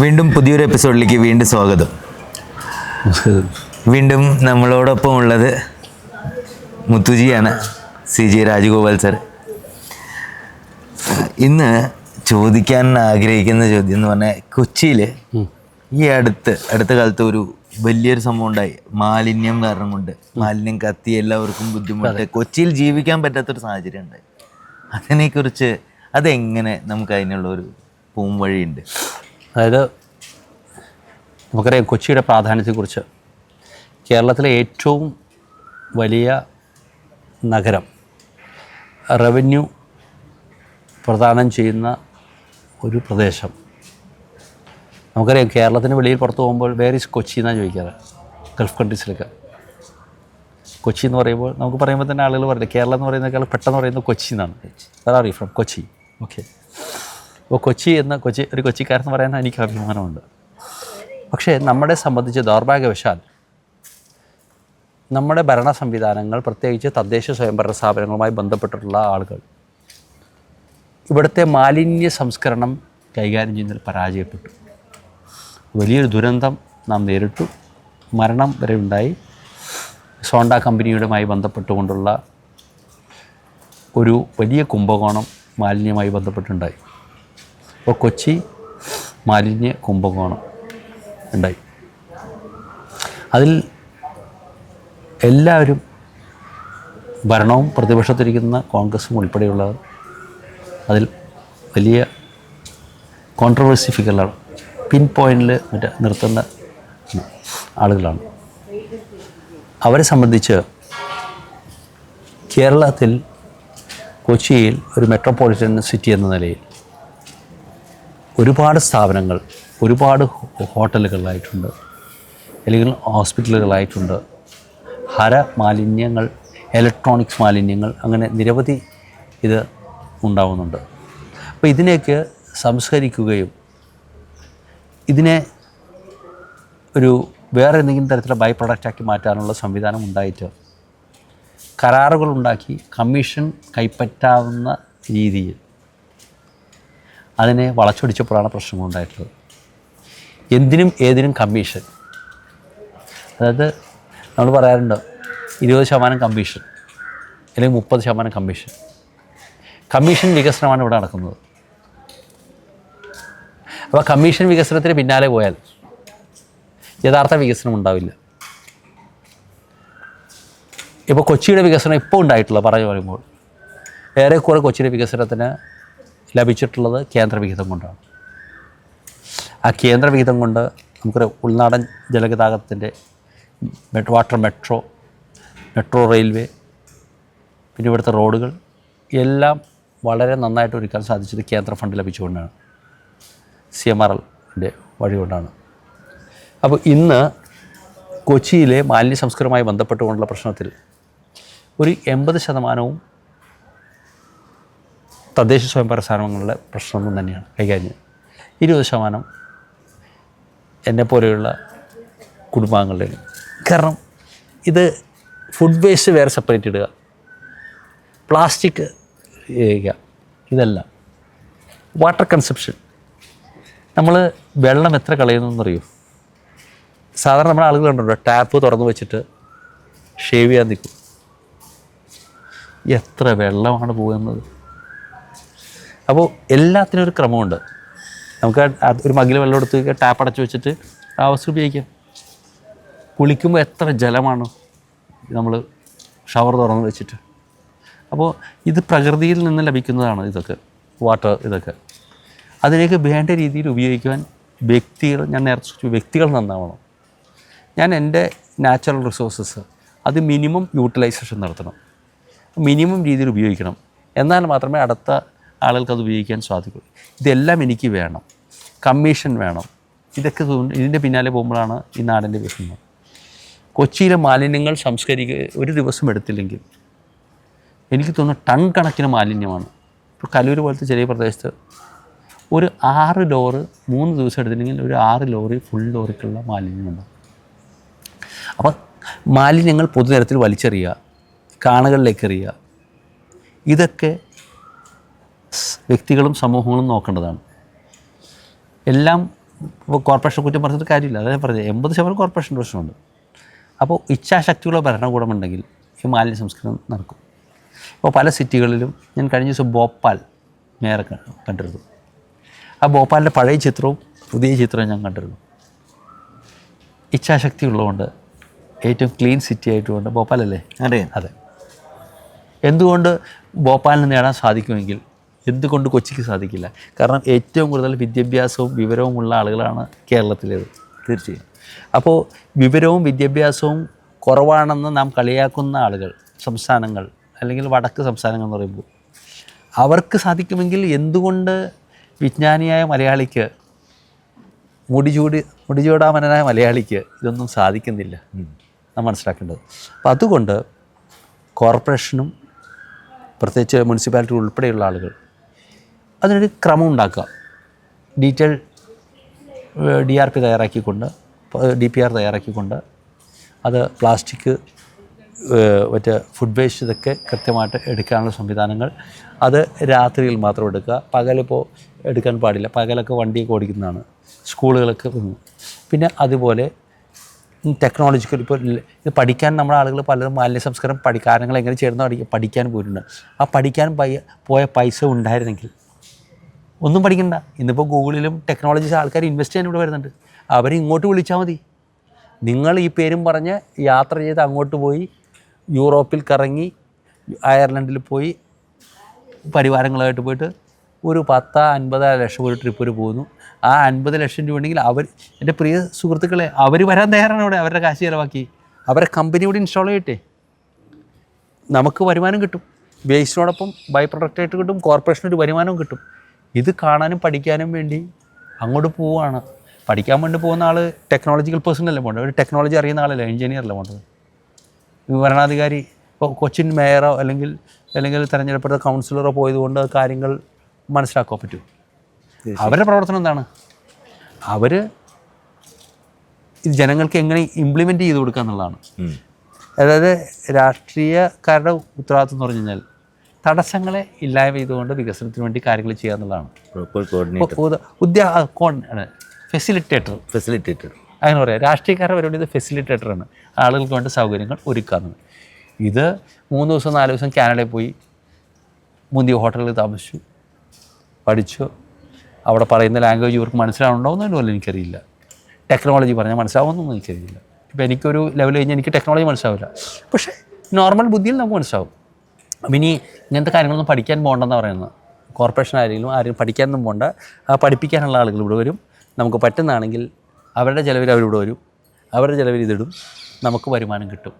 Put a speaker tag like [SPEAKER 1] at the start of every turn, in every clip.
[SPEAKER 1] വീണ്ടും പുതിയൊരു എപ്പിസോഡിലേക്ക് വീണ്ടും സ്വാഗതം. വീണ്ടും നമ്മളോടൊപ്പം ഉള്ളത് മുത്തുജിയാണ് സി ജി രാജഗോപാൽ സർ. ഇന്ന് ചോദിക്കാൻ ആഗ്രഹിക്കുന്ന ചോദ്യം എന്ന് പറഞ്ഞാൽ കൊച്ചിയിൽ ഈ അടുത്ത് അടുത്ത കാലത്ത് ഒരു വലിയൊരു സംഭവം ഉണ്ടായി. മാലിന്യം കാരണം കൊണ്ട് മാലിന്യം കത്തി എല്ലാവർക്കും ബുദ്ധിമുട്ട് കൊച്ചിയിൽ ജീവിക്കാൻ പറ്റാത്തൊരു സാഹചര്യം ഉണ്ടായി. അതിനെക്കുറിച്ച് അതെങ്ങനെ നമുക്ക് അതിനുള്ള ഒരു പൂം വഴിയുണ്ട്
[SPEAKER 2] അതായത് നമുക്കറിയാം കൊച്ചിയുടെ പ്രാധാന്യത്തെക്കുറിച്ച് കേരളത്തിലെ ഏറ്റവും വലിയ നഗരം റവന്യൂ പ്രദാനം ചെയ്യുന്ന ഒരു പ്രദേശം. നമുക്കറിയാം കേരളത്തിന് വെളിയിൽ പുറത്തു പോകുമ്പോൾ വേർ ഈസ് കൊച്ചി എന്നാണ് ചോദിക്കാറ് ഗൾഫ് കൺട്രീസിലൊക്കെ കൊച്ചി എന്ന് പറയുമ്പോൾ നമുക്ക് പറയുമ്പോൾ തന്നെ ആളുകൾ പറയില്ല കേരളം എന്ന് പറയുന്നതിനേക്കാൾ പെട്ടെന്ന് പറയുന്നത് കൊച്ചി എന്നാണ്. അതാണ് ഫ്രം കൊച്ചി. ഓക്കെ അപ്പോൾ കൊച്ചി എന്ന കൊച്ചി ഒരു കൊച്ചിക്കാരെന്ന് പറയാൻ എനിക്ക് അഭിമാനമുണ്ട്. പക്ഷേ നമ്മളെ സംബന്ധിച്ച് ദൗർഭാഗ്യവശാൽ നമ്മുടെ ഭരണ സംവിധാനങ്ങൾ പ്രത്യേകിച്ച് തദ്ദേശ സ്വയംഭരണ സ്ഥാപനങ്ങളുമായി ബന്ധപ്പെട്ടിട്ടുള്ള ആളുകൾ ഇവിടുത്തെ മാലിന്യ സംസ്കരണം കൈകാര്യം ചെയ്യുന്നതിൽ പരാജയപ്പെട്ടു. വലിയൊരു ദുരന്തം നാം നേരിട്ടു. മരണം വരെ ഉണ്ടായി. സോണ്ട കമ്പനിയുടെമായി ബന്ധപ്പെട്ടുകൊണ്ടുള്ള ഒരു വലിയ കുംഭകോണം മാലിന്യമായി ബന്ധപ്പെട്ടുണ്ടായി. അപ്പോൾ കൊച്ചി മാലിന്യ കുംഭകോണം ഉണ്ടായി. അതിൽ എല്ലാവരും ഭരണവും പ്രതിപക്ഷത്തിരിക്കുന്ന കോൺഗ്രസും ഉൾപ്പെടെയുള്ളവർ അതിൽ വലിയ കോൺട്രവേഴ്സി ഫിഗറാണ് പിൻ പോയിന്റിൽ മറ്റേ നിർത്തുന്ന ആളുകളാണ്. അവരെ സംബന്ധിച്ച് കേരളത്തിൽ കൊച്ചിയിൽ ഒരു മെട്രോപൊളിറ്റൻ സിറ്റി എന്ന നിലയിൽ ഒരുപാട് സ്ഥാപനങ്ങൾ ഒരുപാട് ഹോട്ടലുകളായിട്ടുണ്ട് അല്ലെങ്കിൽ ഹോസ്പിറ്റലുകളായിട്ടുണ്ട്. ഹര മാലിന്യങ്ങൾ ഇലക്ട്രോണിക്സ് മാലിന്യങ്ങൾ അങ്ങനെ നിരവധി ഇത് ഉണ്ടാവുന്നുണ്ട്. അപ്പോൾ ഇതിനെയൊക്കെ സംസ്കരിക്കുകയും ഇതിനെ ഒരു വേറെ എന്തെങ്കിലും തരത്തിലുള്ള ബൈ പ്രൊഡക്റ്റാക്കി മാറ്റാനുള്ള സംവിധാനം ഉണ്ടായിട്ട് കരാറുകൾ ഉണ്ടാക്കി കമ്മീഷൻ കൈപ്പറ്റാവുന്ന രീതിയിൽ അതിനെ വളച്ചൊടിച്ചപ്പോഴാണ് പ്രശ്നങ്ങൾ ഉണ്ടായിട്ടുള്ളത്. എന്തിനും ഏതിനും കമ്മീഷൻ അതായത് നമ്മൾ പറയാറുണ്ട് ഇരുപത് ശതമാനം കമ്മീഷൻ അല്ലെങ്കിൽ മുപ്പത് ശതമാനം കമ്മീഷൻ കമ്മീഷൻ വികസനമാണ് ഇവിടെ നടക്കുന്നത്. അപ്പോൾ കമ്മീഷൻ വികസനത്തിന് പിന്നാലെ പോയാൽ യഥാർത്ഥ വികസനം ഉണ്ടാവില്ല. ഇപ്പോൾ കൊച്ചിയുടെ വികസനം ഇപ്പോൾ ഉണ്ടായിട്ടുള്ള പറഞ്ഞു പറയുമ്പോൾ ഏറെക്കുറെ കൊച്ചിയുടെ വികസനത്തിന് ലഭിച്ചിട്ടുള്ളത് കേന്ദ്രവിഹിതം കൊണ്ടാണ്. ആ കേന്ദ്രവിഹിതം കൊണ്ട് നമുക്കൊരു ഉൾനാടൻ ജലഗതാഗതത്തിന്റെ വാട്ടർ മെട്രോ മെട്രോ റെയിൽവേ പിന്നെ ഇവിടുത്തെ റോഡുകൾ എല്ലാം വളരെ നന്നായിട്ട് ഒരുക്കാൻ സാധിച്ചത് കേന്ദ്ര ഫണ്ട് ലഭിച്ചുകൊണ്ടാണ്. സി എം ആർ എല്ലിന്റെ വഴി കൊണ്ടാണ്. അപ്പോൾ ഇന്ന് കൊച്ചിയിലെ മാലിന്യ സംസ്കൃതമായി ബന്ധപ്പെട്ടുകൊണ്ടുള്ള പ്രശ്നത്തിൽ ഒരു എൺപത് ശതമാനവും തദ്ദേശ സ്വയംഭരണ സ്ഥാപനങ്ങളുടെ പ്രശ്നമൊന്നും തന്നെയാണ്. കൈകാര്യം ഇരുപത് ശതമാനം എന്നെപ്പോലെയുള്ള കുടുംബാംഗങ്ങളുടെ കാരണം ഇത് ഫുഡ് വേസ്റ്റ് വേറെ സെപ്പറേറ്റ് ഇടുക. പ്ലാസ്റ്റിക് ചെയ്യുക ഇതെല്ലാം. വാട്ടർ കൺസപ്ഷൻ നമ്മൾ വെള്ളം എത്ര കളയുന്നു എന്നറിയൂ സാധാരണ നമ്മുടെ ആളുകൾ കണ്ടുണ്ടോ ടാപ്പ് തുറന്നു വെച്ചിട്ട് ഷേവ് ചെയ്യാൻ നിൽക്കും. എത്ര വെള്ളമാണ് പോകുന്നത് അപ്പോൾ എല്ലാത്തിനും ഒരു ക്രമമുണ്ട്. നമുക്ക് ഒരു മകിൽ വെള്ളം എടുത്ത് ടാപ്പ് അടച്ചു വെച്ചിട്ട് ആ അവസ്ഥ ഉപയോഗിക്കാം. കുളിക്കുമ്പോൾ എത്ര ജലമാണ് നമ്മൾ ഷവർ തുറന്ന് വെച്ചിട്ട്. അപ്പോൾ ഇത് പ്രകൃതിയിൽ നിന്ന് ലഭിക്കുന്നതാണ് ഇതൊക്കെ വാട്ടർ ഇതൊക്കെ. അതിലേക്ക് വേണ്ട രീതിയിൽ ഉപയോഗിക്കുവാൻ വ്യക്തികൾ ഞാൻ നേരത്തെ സൂചിപ്പിച്ചു, വ്യക്തികൾ നന്നാവണം. ഞാൻ എന്റെ നാച്ചുറൽ റിസോഴ്സസ് അത് മിനിമം യൂട്ടിലൈസേഷൻ നടത്തണം. മിനിമം രീതിയിൽ ഉപയോഗിക്കണം. എന്നാൽ മാത്രമേ അടുത്ത ആളുകൾക്ക് അത് ഉപയോഗിക്കാൻ സാധിക്കും. ഇതെല്ലാം എനിക്ക് വേണം. കമ്മീഷൻ വേണം. ഇതൊക്കെ ഇതിന്റെ പിന്നാലെ പോകുമ്പോഴാണ് ഈ നാടിന്റെ വിഷമം. കൊച്ചിയിലെ മാലിന്യങ്ങൾ സംസ്കരിക്കുക ഒരു ദിവസം എടുത്തില്ലെങ്കിൽ എനിക്ക് തോന്നുന്നു ടൺ കണക്കിന് മാലിന്യമാണ്. ഇപ്പോൾ കലൂർ പോലത്തെ ചെറിയ പ്രദേശത്ത് ഒരു ആറ് ലോറ് മൂന്ന് ദിവസം എടുത്തില്ലെങ്കിൽ ഒരു ആറ് ലോറി ഫുൾ ലോറിക്കുള്ള മാലിന്യമുണ്ട്. അപ്പം മാലിന്യങ്ങൾ പൊതുനിരത്തിൽ വലിച്ചെറിയുക കാണുകളിലേക്ക് എറിയുക ഇതൊക്കെ വ്യക്തികളും സമൂഹങ്ങളും നോക്കേണ്ടതാണ്. എല്ലാം ഇപ്പോൾ കോർപ്പറേഷൻ കുറ്റം പറഞ്ഞിട്ട് കാര്യമില്ല. അതായത് പറഞ്ഞത്. എൺപത് ശതമാനം കോർപ്പറേഷൻ പ്രശ്നമുണ്ട്. അപ്പോൾ ഇച്ഛാശക്തിയുള്ള ഭരണകൂടമുണ്ടെങ്കിൽ ഈ മാലിന്യ സംസ്കരണം നടക്കും. ഇപ്പോൾ പല സിറ്റികളിലും ഞാൻ കഴിഞ്ഞ ദിവസം ഭോപ്പാൽ മേയറെ കണ്ടിരുന്നു. ആ ഭോപ്പാലിന്റെ പഴയ ചിത്രവും പുതിയ ചിത്രവും ഞാൻ കണ്ടിരുന്നു. ഇച്ഛാശക്തി ഉള്ളതുകൊണ്ട് ഏറ്റവും ക്ലീൻ സിറ്റി ആയിട്ടുകൊണ്ട് ഭോപ്പാലല്ലേ?
[SPEAKER 1] അതെ.
[SPEAKER 2] അതെ. എന്തുകൊണ്ട് ഭോപ്പാലിന് നേടാൻ സാധിക്കുമെങ്കിൽ എന്തുകൊണ്ട് കൊച്ചിക്ക് സാധിക്കില്ല? കാരണം ഏറ്റവും കൂടുതൽ വിദ്യാഭ്യാസവും വിവരവും ഉള്ള ആളുകളാണ് കേരളത്തിലേത്.
[SPEAKER 1] തീർച്ചയായും.
[SPEAKER 2] അപ്പോൾ വിവരവും വിദ്യാഭ്യാസവും കുറവാണെന്ന് നാം കളിയാക്കുന്ന ആളുകൾ സംസ്ഥാനങ്ങൾ അല്ലെങ്കിൽ വടക്ക് സംസ്ഥാനങ്ങൾ എന്ന് പറയുമ്പോൾ അവർക്ക് സാധിക്കുമെങ്കിൽ എന്തുകൊണ്ട് വിജ്ഞാനിയായ മലയാളിക്ക് മുടിചൂടി മുടിചൂടാമനായ മലയാളിക്ക് ഇതൊന്നും സാധിക്കുന്നില്ല നാം മനസ്സിലാക്കേണ്ടത്. അപ്പം അതുകൊണ്ട് കോർപ്പറേഷനും പ്രത്യേകിച്ച് മുനിസിപ്പാലിറ്റി ഉൾപ്പെടെയുള്ള ആളുകൾ അതിനൊരു ക്രമം ഉണ്ടാക്കുക. ഡീറ്റെയിൽ ഡി ആർ പി തയ്യാറാക്കിക്കൊണ്ട് ഡി പി ആർ തയ്യാറാക്കിക്കൊണ്ട് അത് പ്ലാസ്റ്റിക് മറ്റ് ഫുഡ് വേസ്റ്റ് ഇതൊക്കെ കൃത്യമായിട്ട് എടുക്കാനുള്ള സംവിധാനങ്ങൾ. അത് രാത്രിയിൽ മാത്രം എടുക്കുക. പകലിപ്പോൾ എടുക്കാൻ പാടില്ല. പകലൊക്കെ വണ്ടിയൊക്കെ ഓടിക്കുന്നതാണ്. സ്കൂളുകളൊക്കെ പിന്നെ അതുപോലെ ടെക്നോളജിക്കൽ ഇപ്പോൾ ഇത് പഠിക്കാൻ നമ്മുടെ ആളുകൾ പലരും മാലിന്യ സംസ്കാരം പഠിക്കാനങ്ങൾ എങ്ങനെ ചേർന്ന് പഠിക്കാൻ പോയിട്ടുണ്ട്. ആ പഠിക്കാൻ പോയ പൈസ ഉണ്ടായിരുന്നെങ്കിൽ ഒന്നും പഠിക്കണ്ട. ഇന്നിപ്പോൾ ഗൂഗിളിലും ടെക്നോളജീസ് ആൾക്കാർ ഇൻവെസ്റ്റ് ചെയ്യാൻ ഇവിടെ വരുന്നുണ്ട്. അവരെ ഇങ്ങോട്ട് വിളിച്ചാൽ മതി. നിങ്ങൾ ഈ പേരും പറഞ്ഞ് യാത്ര ചെയ്ത് അങ്ങോട്ട് പോയി യൂറോപ്പിൽ കറങ്ങി അയർലൻഡിൽ പോയി പരിവാരങ്ങളായിട്ട് പോയിട്ട് ഒരു പത്ത് അൻപത് ലക്ഷം ഒരു ട്രിപ്പ് ഒരു പോകുന്നു. ആ അൻപത് ലക്ഷം രൂപ ഉണ്ടെങ്കിൽ അവർ എന്റെ പ്രിയ സുഹൃത്തുക്കളെ അവർ വരാൻ തയ്യാറാണ് ഇവിടെ അവരുടെ കാശ് ചിലവാക്കി. അവരെ കമ്പനി ഇവിടെ ഇൻസ്റ്റാൾ ചെയ്യട്ടെ. നമുക്ക് വരുമാനം കിട്ടും. വേസ്റ്റിനോടൊപ്പം ബൈ പ്രൊഡക്റ്റായിട്ട് കിട്ടും കോർപ്പറേഷനൊരു വരുമാനവും കിട്ടും. ഇത് കാണാനും പഠിക്കാനും വേണ്ടി അങ്ങോട്ട് പോവുകയാണ് പഠിക്കാൻ വേണ്ടി പോകുന്ന ആൾ ടെക്നോളജിക്കൽ പേഴ്സൺ അല്ലേ പോകേണ്ടത് ഒരു ടെക്നോളജി അറിയുന്ന ആളല്ലേ? എഞ്ചിനീയർ അല്ലേ പോകേണ്ടത് ഭരണാധികാരി ഇപ്പോൾ കൊച്ചിൻ മേയറോ അല്ലെങ്കിൽ അല്ലെങ്കിൽ തിരഞ്ഞെടുപ്പെട്ട കൗൺസിലറോ പോയതുകൊണ്ട് കാര്യങ്ങൾ മനസ്സിലാക്കാൻ പറ്റും അവരുടെ പ്രവർത്തനം എന്താണ്? അവർ ഇത് ജനങ്ങൾക്ക് എങ്ങനെ ഇംപ്ലിമെന്റ് ചെയ്ത് കൊടുക്കുക എന്നുള്ളതാണ് അതായത് രാഷ്ട്രീയക്കാരുടെ ഉത്തരവാദിത്വം എന്ന് പറഞ്ഞു കഴിഞ്ഞാൽ തടസ്സങ്ങളെ ഇല്ലായ്മ ചെയ്തുകൊണ്ട് വികസനത്തിന് വേണ്ടി കാര്യങ്ങൾ ചെയ്യുക എന്നുള്ളതാണ്. ഫെസിലിറ്റേറ്റർ
[SPEAKER 1] ഫെസിലിറ്റേറ്റർ
[SPEAKER 2] അങ്ങനെ പറയാം. രാഷ്ട്രീയക്കാരുടെ പരിപാടി ഇത് ഫെസിലിറ്റേറ്ററാണ് ആളുകൾക്ക് വേണ്ട സൗകര്യങ്ങൾ ഒരുക്കാറുണ്ട് ഇത് മൂന്ന് ദിവസം നാല് ദിവസം കാനഡയിൽ പോയി മുന്തിയ ഹോട്ടലിൽ താമസിച്ചു പഠിച്ചു. അവിടെ പറയുന്ന ലാംഗ്വേജ് ഇവർക്ക് മനസ്സിലാവുന്നുണ്ടോയെന്നും പോലും എനിക്കറിയില്ല. ടെക്നോളജി പറഞ്ഞാൽ മനസ്സിലാവുമെന്നൊന്നും എനിക്കറിയില്ല. ഇപ്പോൾ എനിക്കൊരു ലെവൽ കഴിഞ്ഞാൽ എനിക്ക് ടെക്നോളജി മനസ്സിലാവില്ല. പക്ഷേ നോർമൽ ബുദ്ധിയിൽ നമുക്ക് മനസ്സിലാവും. അപ്പം ഇനി ഇങ്ങനത്തെ കാര്യങ്ങളൊന്നും പഠിക്കാൻ പോകണ്ടെന്ന് പറയുന്നത്. കോർപ്പറേഷൻ ആരെങ്കിലും ആരും പഠിക്കാനൊന്നും പോകണ്ട പഠിപ്പിക്കാനുള്ള ആളുകൾ ഇവിടെ വരും. നമുക്ക് പറ്റുന്നതാണെങ്കിൽ അവരുടെ ചിലവിൽ അവരിവിടെ വരും. അവരുടെ ചിലവിൽ ഇതിടും. നമുക്ക് വരുമാനം കിട്ടും.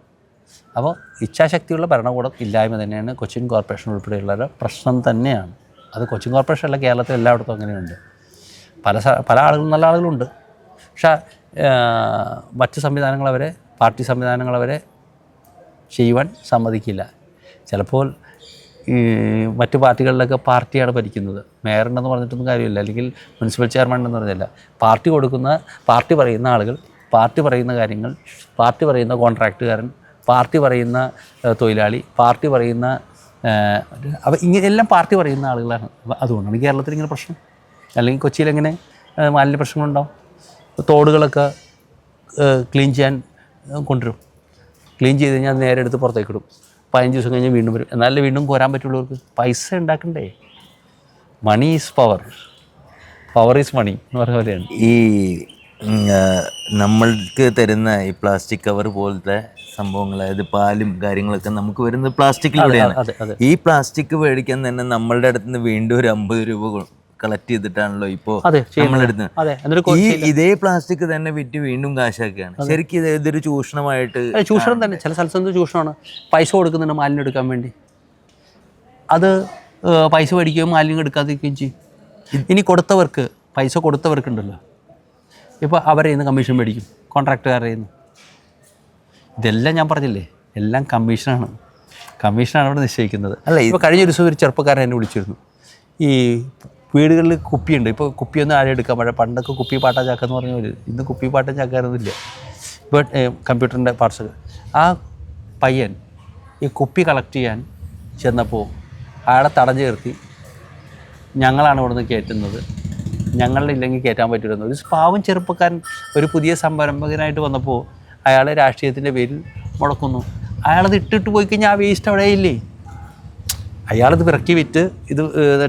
[SPEAKER 2] അപ്പോൾ ഇച്ഛാശക്തിയുള്ള ഭരണകൂടം ഇല്ലായ്മ തന്നെയാണ് കൊച്ചിൻ കോർപ്പറേഷൻ ഉൾപ്പെടെയുള്ളവരുടെ പ്രശ്നം തന്നെയാണ്. അത് കൊച്ചിൻ കോർപ്പറേഷൻ അല്ല കേരളത്തിൽ എല്ലായിടത്തും അങ്ങനെയുണ്ട്. പല പല ആളുകളും നല്ല ആളുകളുണ്ട്. പക്ഷേ മറ്റ് സംവിധാനങ്ങൾ അവരെ പാർട്ടി സംവിധാനങ്ങൾ അവരെ ചെയ്യുവാൻ സമ്മതിക്കില്ല. ചിലപ്പോൾ ഈ മറ്റ് പാർട്ടികളിലൊക്കെ പാർട്ടിയാണ് ഭരിക്കുന്നത്. മേയറുണ്ടെന്ന് പറഞ്ഞിട്ടൊന്നും കാര്യമില്ല. അല്ലെങ്കിൽ മുനിസിപ്പൽ ചെയർമാൻ എന്ന് പറഞ്ഞില്ല. പാർട്ടി കൊടുക്കുന്ന പാർട്ടി പറയുന്ന ആളുകൾ പാർട്ടി പറയുന്ന കാര്യങ്ങൾ പാർട്ടി പറയുന്ന കോൺട്രാക്റ്റുകാരൻ പാർട്ടി പറയുന്ന തൊഴിലാളി പാർട്ടി പറയുന്ന അപ്പോൾ ഇങ്ങനെ എല്ലാം പാർട്ടി പറയുന്ന ആളുകളാണ്. അതുകൊണ്ടാണ് കേരളത്തിൽ ഇങ്ങനെ പ്രശ്നം. അല്ലെങ്കിൽ കൊച്ചിയിൽ എങ്ങനെ മാലിന്യ പ്രശ്നങ്ങളുണ്ടാവും? തോടുകളൊക്കെ ക്ലീൻ ചെയ്യാൻ കൊണ്ടുവരും. ക്ലീൻ ചെയ്ത് കഴിഞ്ഞാൽ നേരെ എടുത്ത് പുറത്തേക്ക് ഇടും. പതിനഞ്ച് ദിവസം കഴിഞ്ഞ് വീണ്ടും വരും. എന്നാലേ വീണ്ടും കോരാൻ പറ്റുള്ളവർക്ക്? പൈസ ഉണ്ടാക്കണ്ടേ? Money is power power is money എന്ന് പറഞ്ഞ പോലെയാണ്.
[SPEAKER 1] ഈ നമ്മൾക്ക് തരുന്ന ഈ പ്ലാസ്റ്റിക് കവർ പോലത്തെ സംഭവങ്ങൾ അതായത് പാലും കാര്യങ്ങളൊക്കെ നമുക്ക് വരുന്നത് പ്ലാസ്റ്റിക്കിലൂടെയാണ് ഈ പ്ലാസ്റ്റിക് മേടിക്കാൻ തന്നെ നമ്മളുടെ അടുത്ത് നിന്ന് വീണ്ടും ഒരു അമ്പത് രൂപ കളക്ട് ചെയ്തിട്ടാണല്ലോ ഇപ്പോ
[SPEAKER 2] നമ്മളെടുത്ത്.
[SPEAKER 1] ഈ ഇതേ പ്ലാസ്റ്റിക് തന്നെ വിറ്റ് വീണ്ടും കാശാക്കുകയാണ്. ശരിക്കും ഇത് ഇതൊരു ചൂഷണമായിട്ട്
[SPEAKER 2] ചൂഷണം തന്നെ. ചില സ്ഥലത്ത് ചൂഷണമാണ്? പൈസ കൊടുക്കുന്നുണ്ട് മാലിന്യം എടുക്കാൻ വേണ്ടി. അത് പൈസ മേടിക്കുകയും മാലിന്യം എടുക്കാതിരിക്കുകയും ചെയ്യും. ഇനി കൊടുത്തവർക്ക് പൈസ കൊടുത്തവർക്കുണ്ടല്ലോ. ഇപ്പോൾ അവരെ നിന്ന് കമ്മീഷൻ മേടിക്കും കോൺട്രാക്ടുകാരെ നിന്ന് ഇതെല്ലാം ഞാൻ പറഞ്ഞില്ലേ? എല്ലാം കമ്മീഷനാണ്. കമ്മീഷനാണ് അവിടെ നിശ്ചയിക്കുന്നത്.
[SPEAKER 1] അല്ല,
[SPEAKER 2] ഇപ്പോൾ കഴിഞ്ഞ ദിവസം ഒരു ചെറുപ്പക്കാരൻ എന്നെ വിളിച്ചിരുന്നു. ഈ വീടുകളിൽ കുപ്പിയുണ്ട്. ഇപ്പോൾ കുപ്പിയൊന്നും ആരും എടുക്കാൻ പറ്റില്ല പണ്ടൊക്കെ കുപ്പി പാട്ട ചാക്ക എന്ന് പറഞ്ഞ പോലെ. ഇന്ന് കുപ്പി പാട്ട ചാക്കാരൊന്നുമില്ല ഇപ്പോൾ കമ്പ്യൂട്ടറിന്റെ പാർട്സ് ആ പയ്യൻ ഈ കുപ്പി കളക്ട് ചെയ്യാൻ ചെന്നപ്പോൾ അയാളെ തടഞ്ഞു നിർത്തി. ഞങ്ങളാണ് ഇവിടുന്ന് കയറ്റുന്നത്. ഞങ്ങളുടെ ഇല്ലെങ്കിൽ കയറ്റാൻ പറ്റില്ലെന്ന് ഒരു പാവം ചെറുപ്പക്കാരൻ ഒരു പുതിയ സംരംഭകനായിട്ട് വന്നപ്പോൾ അയാൾ രാഷ്ട്രീയത്തിന്റെ പേരിൽ മുടക്കുന്നു. അയാളത് ഇട്ടിട്ട് പോയി കഴിഞ്ഞാൽ ആ വേസ്റ്റ് അവിടെ ഇല്ലേ? അയാളത് പിറക്കി വിറ്റ് ഇത്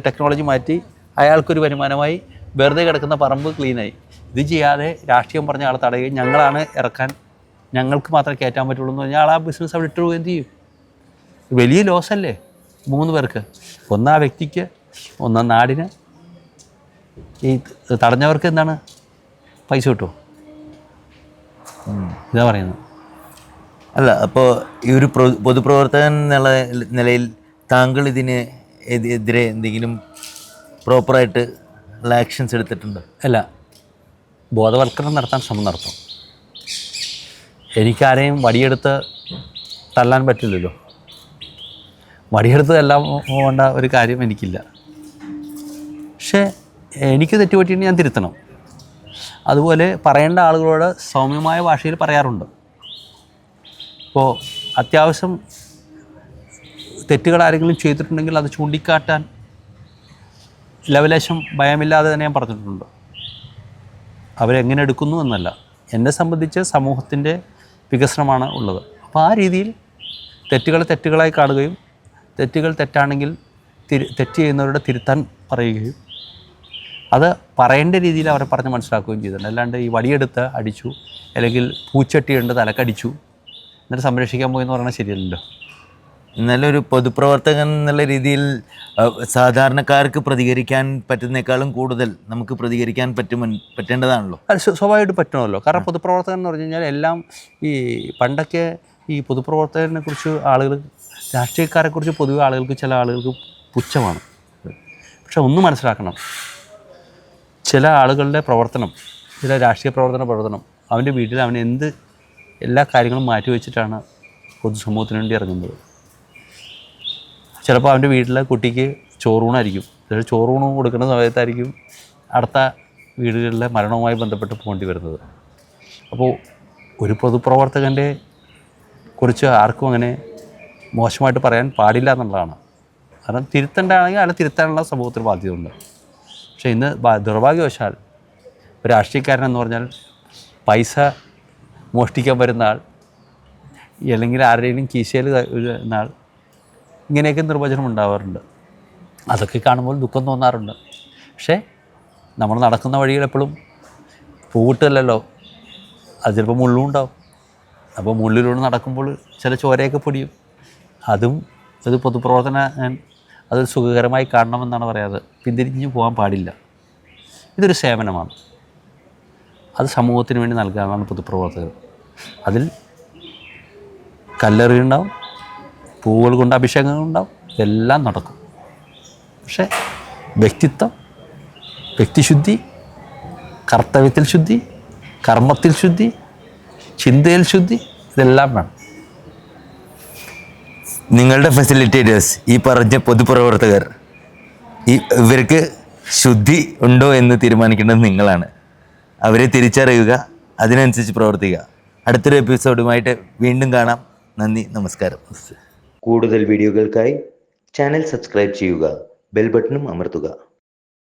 [SPEAKER 2] ടെക്നോളജി മാറ്റി അയാൾക്കൊരു വരുമാനമായി വെറുതെ കിടക്കുന്ന പറമ്പ് ക്ലീനായി. ഇത് ചെയ്യാതെ രാഷ്ട്രീയം പറഞ്ഞ ആളെ തടയുകയും ഞങ്ങളാണ് ഇറക്കാൻ ഞങ്ങൾക്ക് മാത്രമേ കയറ്റാൻ പറ്റുള്ളൂ എന്ന് പറഞ്ഞാൽ ആ ബിസിനസ് അവിടെ ഇട്ട് എന്ത് ചെയ്യും? വലിയ ലോസ് അല്ലേ? മൂന്ന് പേർക്ക്. ഒന്ന് വ്യക്തിക്ക് ഒന്ന് നാടിന്. ഈ തടഞ്ഞവർക്ക് എന്താണ്? പൈസ കിട്ടുമോ? ഇതാ പറയുന്നത്.
[SPEAKER 1] അല്ല അപ്പോൾ ഈ ഒരു പ്രൊ- പൊതുപ്രവർത്തകൻ എന്നുള്ള നിലയിൽ താങ്കൾ ഇതിന് എതിരെ എന്തെങ്കിലും പ്രോപ്പറായിട്ട് ഉള്ള ആക്ഷൻസ് എടുത്തിട്ടുണ്ട്.
[SPEAKER 2] അല്ല ബോധവൽക്കരണം നടത്താൻ ശ്രമം നടത്തും. എനിക്കാരെയും വടിയെടുത്ത് തല്ലാൻ പറ്റില്ലല്ലോ. വടിയെടുത്ത് തല്ലാൻ പോകേണ്ട ഒരു കാര്യം എനിക്കില്ല. പക്ഷേ എനിക്ക് തെറ്റുപറ്റിയിട്ട് ഞാൻ തിരുത്തണം. അതുപോലെ പറയേണ്ട ആളുകളോട് സൗമ്യമായ ഭാഷയിൽ പറയാറുണ്ട്. ഇപ്പോൾ അത്യാവശ്യം തെറ്റുകൾ ആരെങ്കിലും ചെയ്തിട്ടുണ്ടെങ്കിൽ അത് ചൂണ്ടിക്കാട്ടാൻ ലവലേശം ഭയമില്ലാതെ തന്നെ ഞാൻ പറഞ്ഞിട്ടുണ്ട്. അവരെങ്ങനെ എടുക്കുന്നു എന്നല്ല. എന്നെ സംബന്ധിച്ച് സമൂഹത്തിന്റെ വികസനമാണ് ഉള്ളത്. അപ്പോൾ ആ രീതിയിൽ തെറ്റുകൾ തെറ്റുകളായി കാണുകയും തെറ്റുകൾ തെറ്റാണെങ്കിൽ തിരു തെറ്റ് ചെയ്യുന്നവരുടെ തിരുത്താൻ പറയുകയും അത് പറയേണ്ട രീതിയിൽ അവരെ പറഞ്ഞ് മനസ്സിലാക്കുകയും ചെയ്തിട്ടുണ്ട്. അല്ലാണ്ട് ഈ വടിയെടുത്ത് അടിച്ചു അല്ലെങ്കിൽ പൂച്ചട്ടിയുണ്ട് തലക്കടിച്ചു എന്നിട്ട് സംരക്ഷിക്കാൻ പോയി എന്ന് ശരിയല്ലല്ലോ.
[SPEAKER 1] എന്നാലും ഒരു പൊതുപ്രവർത്തകൻ എന്നുള്ള രീതിയിൽ സാധാരണക്കാർക്ക് പ്രതികരിക്കാൻ പറ്റുന്നേക്കാളും കൂടുതൽ നമുക്ക് പ്രതികരിക്കാൻ പറ്റും പറ്റേണ്ടതാണല്ലോ.
[SPEAKER 2] അത് സ്വ- സ്വാഭാവികമായിട്ട് പറ്റണമല്ലോ. കാരണം പൊതുപ്രവർത്തകൻ എന്ന് പറഞ്ഞു കഴിഞ്ഞാൽ എല്ലാം ഈ പണ്ടൊക്കെ ഈ പൊതുപ്രവർത്തകനെ കുറിച്ച് ആളുകൾ രാഷ്ട്രീയക്കാരെ കുറിച്ച് പൊതുവെ ആളുകൾക്ക് ചില ആളുകൾക്ക് പുച്ഛമാണ്. പക്ഷെ ഒന്ന് മനസ്സിലാക്കണം. ചില ആളുകളുടെ പ്രവർത്തനം ചില രാഷ്ട്രീയ പ്രവർത്തന പ്രവർത്തനം അവന്റെ വീട്ടിൽ അവൻ എന്ത് എല്ലാ കാര്യങ്ങളും മാറ്റിവെച്ചിട്ടാണ് പൊതുസമൂഹത്തിന് വേണ്ടി ഇറങ്ങുന്നത്. ചിലപ്പോൾ അവന്റെ വീട്ടിലെ കുട്ടിക്ക് ചോറൂണായിരിക്കും. ചിലപ്പോൾ ചോറൂണ് കൊടുക്കുന്ന സമയത്തായിരിക്കും അടുത്ത വീടുകളിലെ മരണവുമായി ബന്ധപ്പെട്ട് പോകേണ്ടി വരുന്നത്. അപ്പോൾ ഒരു പൊതുപ്രവർത്തകന്റെ കുറിച്ച് ആർക്കും അങ്ങനെ മോശമായിട്ട് പറയാൻ പാടില്ല എന്നുള്ളതാണ്. കാരണം തിരുത്തേണ്ടതാണെങ്കിൽ അല്ല തിരുത്താനുള്ള സമൂഹത്തിൽ ബാധ്യതയുണ്ട്. പക്ഷേ ഇന്ന് ദുർഭാഗ്യവശാൽ ഒരു രാഷ്ട്രീയക്കാരൻ എന്ന് പറഞ്ഞാൽ പൈസ മോഷ്ടിക്കാൻ വരുന്ന ആൾ അല്ലെങ്കിൽ ആരുടെയും കീശയിൽ വരുന്ന ആൾ ഇങ്ങനെയൊക്കെ നിർവചനം ഉണ്ടാവാറുണ്ട്. അതൊക്കെ കാണുമ്പോൾ ദുഃഖം തോന്നാറുണ്ട്. പക്ഷേ നമ്മൾ നടക്കുന്ന വഴിയിൽ എപ്പോഴും പൂവിട്ടല്ലോ അത് ചിലപ്പോൾ മുള്ളും ഉണ്ടാവും. അപ്പോൾ മുള്ളിലൂടെ നടക്കുമ്പോൾ ചില ചോരയൊക്കെ പൊടിയും. അതും ഒരു പൊതുപ്രവർത്തന അത് സുഖകരമായി കാണണമെന്നാണ് പറയാറ്. പിന്തിരിഞ്ഞു പോകാൻ പാടില്ല. ഇതൊരു സേവനമാണ്. അത് സമൂഹത്തിന് വേണ്ടി നൽകാനാണ് പൊതുപ്രവർത്തകർ. അതിൽ കല്ലെറിയുണ്ടാവും പൂവുകൾ കൊണ്ട് അഭിഷേകങ്ങൾ ഉണ്ടാവും. ഇതെല്ലാം നടക്കും. പക്ഷേ വ്യക്തിത്വം വ്യക്തിശുദ്ധി കർത്തവ്യത്തിൽ ശുദ്ധി കർമ്മത്തിൽ ശുദ്ധി ചിന്തയിൽ ശുദ്ധി ഇതെല്ലാം വേണം.
[SPEAKER 1] നിങ്ങളുടെ ഫെസിലിറ്റേറ്റേഴ്സ് ഈ പറഞ്ഞ പൊതുപ്രവർത്തകർ ഈ ഇവർക്ക് ശുദ്ധി ഉണ്ടോ എന്ന് തീരുമാനിക്കേണ്ടത് നിങ്ങളാണ്. അവരെ തിരിച്ചറിയുക അതിനനുസരിച്ച് പ്രവർത്തിക്കുക. അടുത്തൊരു എപ്പിസോഡുമായിട്ട് വീണ്ടും കാണാം. നന്ദി നമസ്കാരം. കൂടുതൽ വീഡിയോകൾക്കായി ചാനൽ സബ്സ്ക്രൈബ് ചെയ്യുക ബെൽ ബട്ടണും അമർത്തുക.